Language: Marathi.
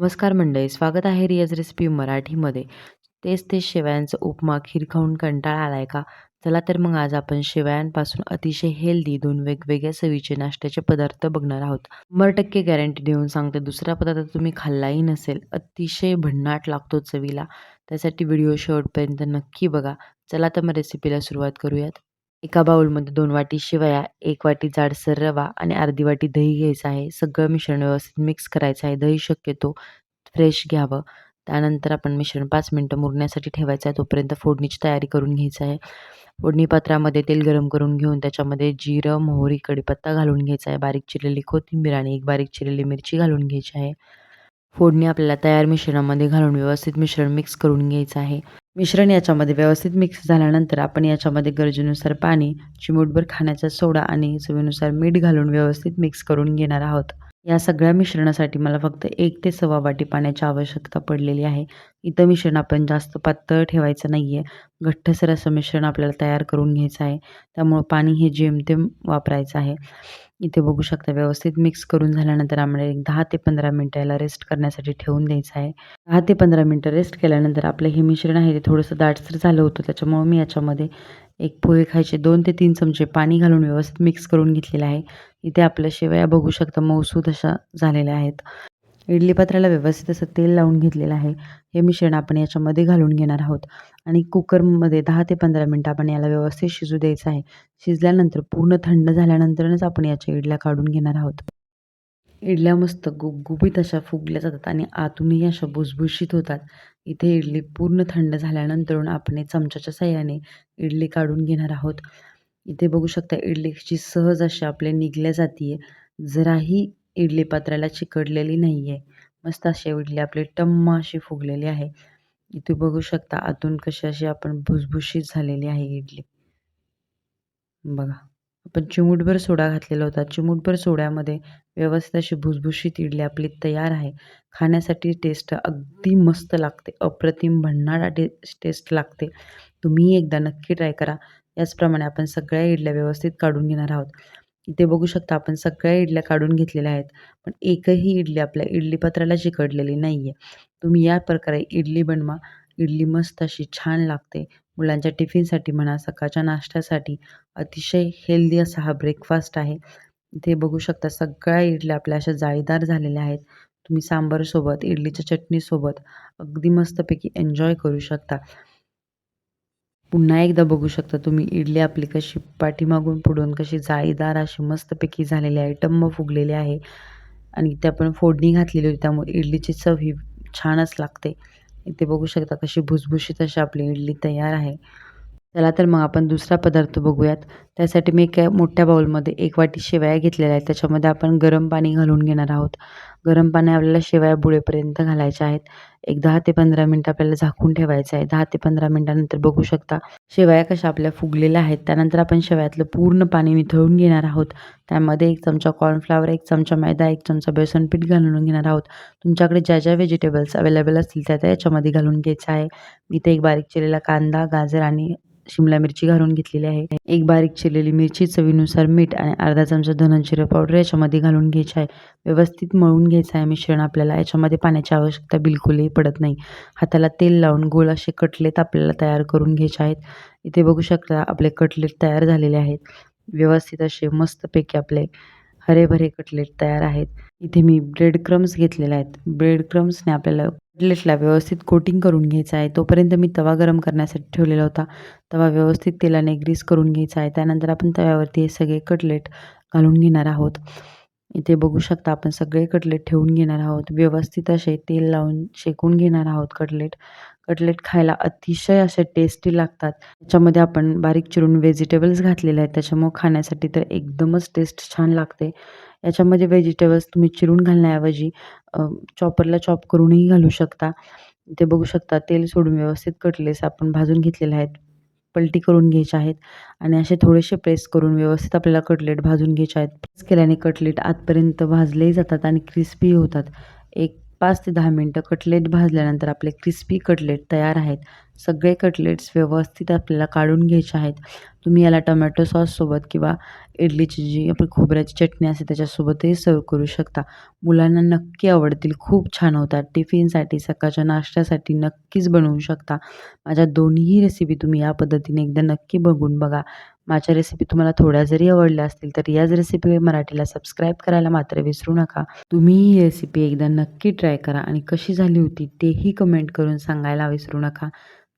नमस्कार मंडळी स्वागत आहे रियाज रेसिपी मराठीमध्ये. तेच तेच शेवयांचं उपमा खीर खाऊन कंटाळा आलाय का? चला तर मग आज आपण शेवयांपासून अतिशय हेल्दी दोन वेगवेगळ्या चवीचे नाश्त्याचे पदार्थ बघणार आहोत. शंभर टक्के गॅरंटी देऊन सांगते दुसरा पदार्थ तुम्ही खाल्लाही नसेल. अतिशय भन्नाट लागतो चवीला. त्यासाठी व्हिडिओ शेवटपर्यंत नक्की बघा. चला तर मग रेसिपीला सुरुवात करूयात. एका बाऊलमध्ये दोन वाटी शेवया एक वाटी जाडसर रवा आणि अर्धी वाटी दही घ्यायचं आहे. सगळं मिश्रण व्यवस्थित मिक्स करायचं आहे. दही शक्यतो फ्रेश घ्यावं. त्यानंतर आपण मिश्रण पाच मिनटं मुरण्यासाठी ठेवायचं आहे. तोपर्यंत फोडणीची तयारी करून घ्यायचं आहे. फोडणी पात्रामध्ये तेल गरम करून घेऊन त्याच्यामध्ये जिरं मोहरी कढीपत्ता घालून घ्यायचा आहे. बारीक चिरलेली कोथिंबीर आणि एक बारीक चिरलेली मिरची घालून घ्यायची आहे. फोडणी आपल्याला तयार मिश्रणामध्ये घालून व्यवस्थित मिश्रण मिक्स करून घ्यायचं आहे. मिश्रण याच्यामध्ये व्यवस्थित मिक्स झाल्यानंतर आपण याच्यामध्ये गरजेनुसार पाणी चिमूटभर खाण्याचा सोडा आणि चवीनुसार मीठ घालून व्यवस्थित मिक्स करून घेणार आहोत. या सगळ्या मिश्रणासाठी मला फक्त एक ते सव्वा वाटी पाण्याची आवश्यकता पडलेली आहे. इथं मिश्रण आपण जास्त पातळ ठेवायचं नाही आहे घट्टसर असं मिश्रण आपल्याला तयार करून घ्यायचं आहे. त्यामुळं पाणी हे जेमतेम वापरायचं आहे. इथे बघू शकता व्यवस्थित मिक्स करून झाल्यानंतर आम्हाला एक दहा ते पंधरा मिनटं याला रेस्ट करण्यासाठी ठेवून द्यायचं आहे. दहा ते पंधरा मिनटं रेस्ट केल्यानंतर आपलं हे मिश्रण आहे ते थोडंसं दाटसर झालं होतं. त्याच्यामुळं मी याच्यामध्ये एक पोहे खायचे दोन ते तीन चमचे पाणी घालून व्यवस्थित मिक्स करून घेतलेलं आहे. इथे आपल्या शेवया बघू शकता मऊसूद अशा झालेल्या आहेत. इडली पात्राला व्यवस्थित असं तेल लावून घेतलेलं आहे. हे मिश्रण आपण याच्यामध्ये घालून घेणार आहोत. आणि कुकरमध्ये दहा ते पंधरा मिनटं आपण याला व्यवस्थित शिजू द्यायचं आहे. शिजल्यानंतर पूर्ण थंड झाल्यानंतरच आपण याच्या इडल्या काढून घेणार आहोत. इडल्या मस्त गुबगुबीत अशा फुगल्या जातात आणि आतूनही अशा भुसभुशीत होतात. इथे इडली पूर्ण थंड झाल्यानंतर आपण चमच्याच्या साह्याने इडली काढून घेणार आहोत. इथे बघू शकता इडलीची सहज अशी आपल्या निघल्या जाते जराही इडली पात्राला चिकटलेली नाही आहे मस्त अशी इडली आपली टम्म अशी फुगलेली आहे. इथे बघू शकता आतून कशी अशी आपण भुसभुशीत झालेली आहे इडली. बघा. आपण चिमूटभर सोडा घातलेला होता. चिमूटभर सोड्यामध्ये व्यवस्थित अशी भुसभुशीत इडली आपली तयार आहे. खाण्यासाठी टेस्ट अगदी मस्त लागते. अप्रतिम भन्नाडा टे टेस्ट लागते. तुम्ही एकदा नक्की ट्राय करा. याचप्रमाणे आपण सगळ्या इडल्या व्यवस्थित काढून घेणार आहोत. इथे बघू शकता आपण सगळ्या इडल्या काढून घेतलेल्या आहेत. पण एकही इडली आपल्या इडली पत्राला चिकटलेली नाही आहे तुम्ही या प्रकारे इडली बनवा. इडली मस्त अशी छान लागते. मुलांच्या टिफिनसाठी म्हणा सकाळच्या नाश्त्यासाठी अतिशय हेल्दी असा हा ब्रेकफास्ट आहे. इथे बघू शकता सगळ्या इडल्या आपल्या अशा जाळीदार झालेल्या आहेत. तुम्ही सांबारसोबत इडलीच्या चटणीसोबत अगदी मस्तपैकी एन्जॉय करू शकता. पुन्हा एकदा बघू शकता तुम्ही इडली आपली कशी पाठीमागून पुढून कशी जाळीदार अशी मस्तपैकी झालेली आहे टम्म फुगलेली आहे. आणि इथे आपण फोडणी घातलेली होती त्यामुळे इडलीची चव ही छानच लागते. इथे बघू शकता कशी भुसभुशीत अशी आपली इडली तयार आहे. चला तर मग आपण दुसरा पदार्थ बघूयात. त्यासाठी मी एका मोठ्या बाऊलमध्ये एक वाटी शेवया घेतलेल्या आहेत. त्याच्यामध्ये आपण गरम पाणी घालून घेणार आहोत. गरम पाणी आपल्याला शेवया बुळेपर्यंत घालायच्या आहेत. एक दहा ते पंधरा मिनटं आपल्याला झाकून ठेवायचं आहे. दहा ते पंधरा मिनटानंतर बघू शकता शेवया कशा आपल्या फुगलेल्या आहेत. त्यानंतर आपण शेवयातलं पूर्ण पाणी निथळून घेणार आहोत. त्यामध्ये एक चमचा कॉर्नफ्लावर एक चमचा मैदा एक चमचा बेसन पीठ घालून घेणार आहोत. तुमच्याकडे ज्या ज्या व्हेजिटेबल्स अवेलेबल असतील त्या त्या याच्यामध्ये घालून घ्यायचं आहे. इथे एक बारीक चिरलेला कांदा गाजर आणि शिमला मिरची घालून घेतलेली आहे. एक बारीक चिरलेली मिरची चवीनुसार मीठ आणि अर्धा चमचा धनजिरं पावडर याच्यामध्ये घालून घ्यायची आहे. व्यवस्थित मळून घ्यायचं आहे मिश्रण आपल्याला. याच्यामध्ये पाण्याची आवश्यकता बिलकुलही पडत नाही. हाताला तेल लावून गोल असे कटलेट आपल्याला तयार करून घ्यायचे आहेत. इथे बघू शकता आपले कटलेट तयार झालेले आहेत. व्यवस्थित असे मस्तपैकी आपले हरे भरे कटलेट तयार आहेत. इथे मी ब्रेड क्रम्स घेतलेले आहेत. ब्रेड क्रम्सने आपल्याला कटलेटला व्यवस्थित कोटिंग करून घ्यायचं आहे. तोपर्यंत मी तवा गरम करण्यासाठी ठेवलेला होता. तवा व्यवस्थित तेलाने ग्रीस करून घ्यायचा आहे. त्यानंतर आपण तव्यावरती हे सगळे कटलेट घालून घेणार आहोत. इथे बघू शकता आपण सगळे कटलेट ठेवून घेणार आहोत. व्यवस्थित असे तेल लावून शेकून घेणार आहोत कटलेट कटलेट खायला अतिशय असे टेस्टी लागतात. त्याच्यामध्ये आपण बारीक चिरून व्हेजिटेबल्स घातलेले आहेत. त्याच्यामुळे खाण्यासाठी तर एकदमच टेस्ट छान लागते. याच्यामध्ये व्हेजिटेबल्स तुम्ही चिरून घालण्याऐवजी चॉपरला चॉप करूनही घालू शकता. ते बघू शकता तेल सोडून व्यवस्थित कटलेस आपण भाजून घेतलेले आहेत पलटी करून घ्यायचे आहेत आणि असे थोडेसे प्रेस करून व्यवस्थित आपल्याला कटलेट भाजून घ्यायचे आहेत. प्रेस केल्याने कटलेट आतपर्यंत भाजलेही जातात आणि क्रिस्पी होतात. एक पाच ते दहा मिनटं कटलेट भाजल्यानंतर आपले क्रिस्पी कटलेट तयार आहेत. सगळे कटलेट्स व्यवस्थित आपल्याला काढून घ्यायचे आहेत. तुम्ही याला टोमॅटो सॉससोबत किंवा इडलीची जी आपली खोबऱ्याची चटणी असते त्याच्यासोबतही सर्व करू शकता. मुलांना नक्की आवडतील. खूप छान होतात. टिफिनसाठी सकाळच्या नाश्त्यासाठी नक्कीच बनवू शकता. माझ्या दोन्ही रेसिपी तुम्ही या पद्धतीने एकदा नक्की बघून बघा. माझ्या रेसिपी तुम्हाला थोड्या जरी आवडल्या असतील तर याच रेसिपी मराठीला सबस्क्राईब करायला मात्र विसरू नका. तुम्ही ही रेसिपी एकदा नक्की ट्राय करा आणि कशी झाली होती तेही कमेंट करून सांगायला विसरू नका.